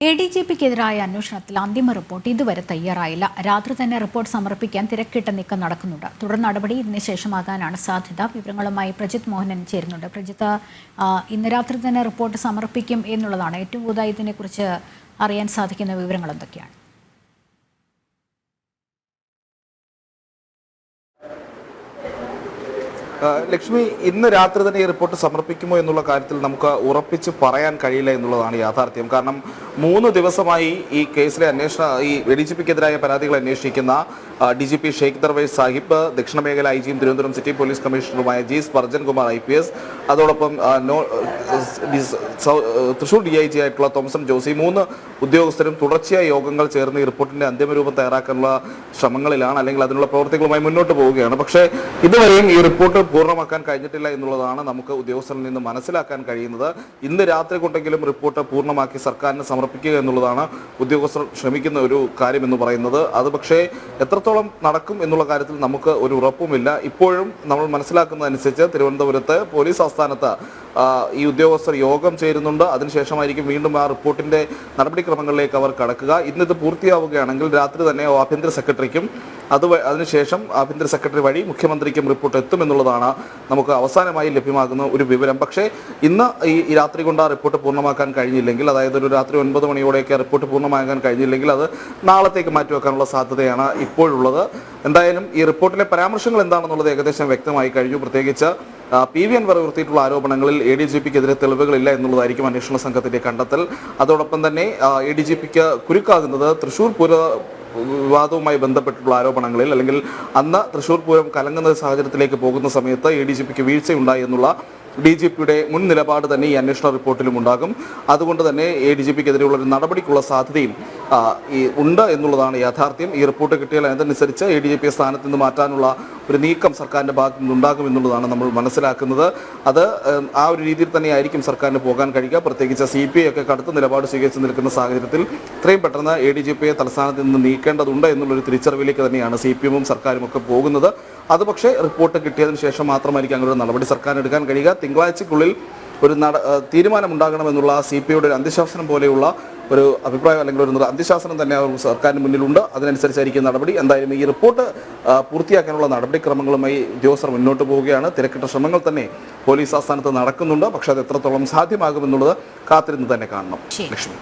A D G പിക്കെതിരായ അന്വേഷണത്തിൽ അന്തിമ report ഇതുവരെ തയ്യാറായില്ല. രാത്രി തന്നെ റിപ്പോർട്ട് സമർപ്പിക്കാൻ തിരക്കിട്ട നീക്കം നടക്കുന്നുണ്ട്. തുടർ നടപടി ഇതിന് ശേഷമാകാനാണ് സാധ്യത. വിവരങ്ങളുമായി പ്രജിത് മോഹനൻ ചേരുന്നുണ്ട്. പ്രജിത്ത് ഇന്ന് രാത്രി തന്നെ റിപ്പോർട്ട് സമർപ്പിക്കും എന്നുള്ളതാണ്. ഏറ്റവും കൂടുതൽ ഇതിനെക്കുറിച്ച് അറിയാൻ സാധിക്കുന്ന വിവരങ്ങൾ എന്തൊക്കെയാണ് ആ, ലക്ഷ്മി ഇന്ന് രാത്രി തന്നെ ഈ റിപ്പോർട്ട് സമർപ്പിക്കുമോ എന്നുള്ള കാര്യത്തിൽ നമുക്ക് ഉറപ്പിച്ച് പറയാൻ കഴിയില്ല എന്നുള്ളതാണ് യാഥാർത്ഥ്യം. കാരണം മൂന്ന് ദിവസമായി ഈ കേസിലെ അന്വേഷണ ഈ ഡി ജി പിക്കെതിരായ പരാതികൾ അന്വേഷിക്കുന്ന D G P Shaikh Darvesh Saheb ദക്ഷിണ മേഖല ഐ ജിയും Thiruvananthapuram city police കമ്മീഷണറുമായ G Sparjan Kumar I P S അതോടൊപ്പം തൃശൂർ ഡി ഐ ജി ആയിട്ടുള്ള തോമസൺ ജോസി മൂന്ന് ഉദ്യോഗസ്ഥരും തുടർച്ചയായ യോഗങ്ങൾ ചേർന്ന് ഈ റിപ്പോർട്ടിന്റെ അന്തിമ രൂപം തയ്യാറാക്കാനുള്ള ശ്രമങ്ങളിലാണ് അല്ലെങ്കിൽ അതിനുള്ള പ്രവർത്തികളുമായി മുന്നോട്ട് പോവുകയാണ്. പക്ഷേ ഇതുവരെയും ഈ റിപ്പോർട്ട് പൂർണമാക്കാൻ കഴിഞ്ഞിട്ടില്ല എന്നുള്ളതാണ് നമുക്ക് ഉദ്യോഗസ്ഥരിൽ നിന്ന് മനസ്സിലാക്കാൻ കഴിയുന്നത്. ഇന്ന് രാത്രി കൊണ്ടെങ്കിലും റിപ്പോർട്ട് പൂർണമാക്കി സർക്കാരിന് സമർപ്പിക്കുക എന്നുള്ളതാണ് ഉദ്യോഗസ്ഥർ ശ്രമിക്കുന്ന ഒരു കാര്യം എന്ന് പറയുന്നത്. അത് പക്ഷേ എത്രത്തോളം നടക്കും എന്നുള്ള കാര്യത്തിൽ നമുക്ക് ഒരു ഉറപ്പുമില്ല. ഇപ്പോഴും നമ്മൾ മനസ്സിലാക്കുന്നതനുസരിച്ച് തിരുവനന്തപുരത്ത് പോലീസ് ആസ്ഥാനത്ത് ഈ ഉദ്യോഗസ്ഥർ യോഗം ചേരുന്നുണ്ട്. അതിനുശേഷമായിരിക്കും വീണ്ടും ആ റിപ്പോർട്ടിന്റെ നടപടിക്രമങ്ങളിലേക്ക് അവർ കടക്കുക. ഇന്നിത് പൂർത്തിയാവുകയാണെങ്കിൽ രാത്രി തന്നെ ആഭ്യന്തര സെക്രട്ടറിക്കും അത് അതിനുശേഷം ആഭ്യന്തര സെക്രട്ടറി വഴി മുഖ്യമന്ത്രിക്കും റിപ്പോർട്ട് എത്തുമെന്നുള്ളതാണ് നമുക്ക് അവസാനമായി ലഭ്യമാകുന്ന ഒരു വിവരം. പക്ഷേ ഇന്ന് ഈ രാത്രി കൊണ്ട് ആ റിപ്പോർട്ട് പൂർണമാക്കാൻ കഴിഞ്ഞില്ലെങ്കിൽ അതായത് ഒരു രാത്രി ഒൻപത് മണിയോടെയൊക്കെ റിപ്പോർട്ട് പൂർണമാക്കാൻ കഴിഞ്ഞില്ലെങ്കിൽ അത് നാളത്തേക്ക് മാറ്റിവെക്കാനുള്ള സാധ്യതയാണ് ഇപ്പോഴുള്ളത്. എന്തായാലും ഈ റിപ്പോർട്ടിലെ പരാമർശങ്ങൾ എന്താണെന്നുള്ളത് ഏകദേശം വ്യക്തമായി കഴിഞ്ഞു. പ്രത്യേകിച്ച് പി വി അൻവർ ഉയർത്തിയിട്ടുള്ള ആരോപണങ്ങളിൽ എ ഡി ജി പിക്കെതിരെ തെളിവുകളില്ല എന്നുള്ളതായിരിക്കും അന്വേഷണ സംഘത്തിന്റെ കണ്ടെത്തൽ. അതോടൊപ്പം തന്നെ എ ഡി ജി പിക്ക് കുരുക്കാകുന്നത് തൃശൂർ പൂര വിവാദവുമായി ബന്ധപ്പെട്ടിട്ടുള്ള ആരോപണങ്ങളിൽ അല്ലെങ്കിൽ അന്ന് തൃശൂർ പൂരം കലങ്ങുന്ന സാഹചര്യത്തിലേക്ക് പോകുന്ന സമയത്ത് എ ഡി ജി പിക്ക് വീഴ്ചയുണ്ടായി എന്നുള്ള ഡി ജി പിയുടെ മുൻ നിലപാട് തന്നെ ഈ അന്വേഷണ റിപ്പോർട്ടിലും ഉണ്ടാകും. അതുകൊണ്ട് തന്നെ എ ഡി ജി പിക്കെതിരെയുള്ള ഒരു നടപടിക്കുള്ള സാധ്യതയും ഉണ്ട് എന്നുള്ളതാണ് യാഥാർത്ഥ്യം. ഈ റിപ്പോർട്ട് കിട്ടിയാൽ അതനുസരിച്ച് എ ഡി ജി പിയെ സ്ഥാനത്ത് നിന്ന് മാറ്റാനുള്ള ഒരു നീക്കം സർക്കാരിന്റെ ഭാഗത്തു നിന്നുണ്ടാകും എന്നുള്ളതാണ് നമ്മൾ മനസ്സിലാക്കുന്നത്. അത് ആ ഒരു രീതിയിൽ തന്നെ ആയിരിക്കും സർക്കാരിന് പോകാൻ കഴിയുക. പ്രത്യേകിച്ച് സി പി ഐ ഒക്കെ കടുത്ത നിലപാട് സ്വീകരിച്ച് നിൽക്കുന്ന സാഹചര്യത്തിൽ ഇത്രയും പെട്ടെന്ന് എ ഡി ജി പിയെ തലസ്ഥാനത്ത് നിന്ന് നീക്കേണ്ടതുണ്ട് എന്നുള്ളൊരു തിരിച്ചറിവിലേക്ക് തന്നെയാണ് സി പി എമ്മും സർക്കാരും ഒക്കെ പോകുന്നത്. അത് പക്ഷേ റിപ്പോർട്ട് കിട്ടിയതിന് ശേഷം മാത്രമായിരിക്കും അങ്ങനെ ഒരു നടപടി സർക്കാരിന് എടുക്കാൻ കഴിയുക. തിങ്കളാഴ്ചക്കുള്ളിൽ ഒരു നട തീരുമാനമുണ്ടാകണമെന്നുള്ള സി പി ഐയുടെ ഒരു അന്ത്യശാസനം പോലെയുള്ള ഒരു അഭിപ്രായം അല്ലെങ്കിൽ ഒരു അന്ത്യശാസനം തന്നെ അവർ സർക്കാരിന് മുന്നിലുണ്ട്. അതിനനുസരിച്ചായിരിക്കും നടപടി. എന്തായാലും ഈ റിപ്പോർട്ട് പൂർത്തിയാക്കാനുള്ള നടപടിക്രമങ്ങളുമായി ഉദ്യോഗസ്ഥർ മുന്നോട്ട് പോവുകയാണ്. തിരക്കിട്ട ശ്രമങ്ങൾ തന്നെ പോലീസ് ആസ്ഥാനത്ത് നടക്കുന്നുണ്ട്. പക്ഷേ അത് എത്രത്തോളം സാധ്യമാകുമെന്നുള്ളത് കാത്തിരുന്ന് തന്നെ കാണണം. ലക്ഷ്മി.